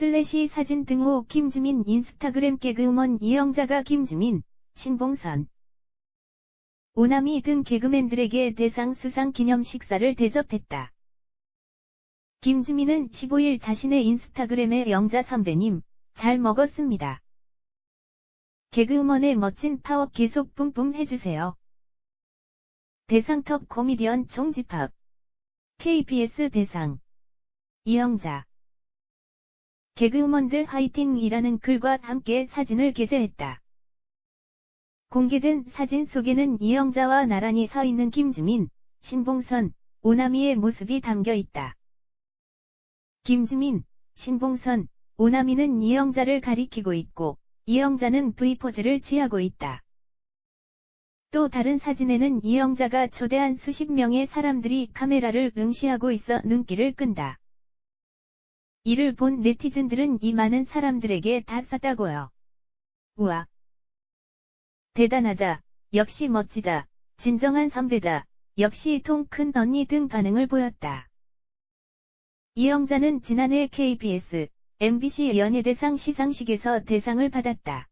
슬래시 사진 등호 김주민 인스타그램 개그우먼 이영자가 김주민, 신봉선, 오나미 등 개그맨들에게 대상 수상 기념 식사를 대접했다. 김주민은 15일 자신의 인스타그램에 영자 선배님, 잘 먹었습니다. 개그우먼의 멋진 파워 계속 뿜뿜 해주세요. 대상톱 코미디언 총집합 KBS 대상 이영자 개그우먼들 화이팅이라는 글과 함께 사진을 게재했다. 공개된 사진 속에는 이영자와 나란히 서 있는 김주민, 신봉선, 오나미의 모습이 담겨 있다. 김주민, 신봉선, 오나미는 이영자를 가리키고 있고, 이영자는 V포즈를 취하고 있다. 또 다른 사진에는 이영자가 초대한 수십 명의 사람들이 카메라를 응시하고 있어 눈길을 끈다. 이를 본 네티즌들은 이 많은 사람들에게 다 쌌다고요. 우와. 대단하다. 역시 멋지다. 진정한 선배다. 역시 통 큰 언니 등 반응을 보였다. 이영자는 지난해 KBS, MBC 연예대상 시상식에서 대상을 받았다.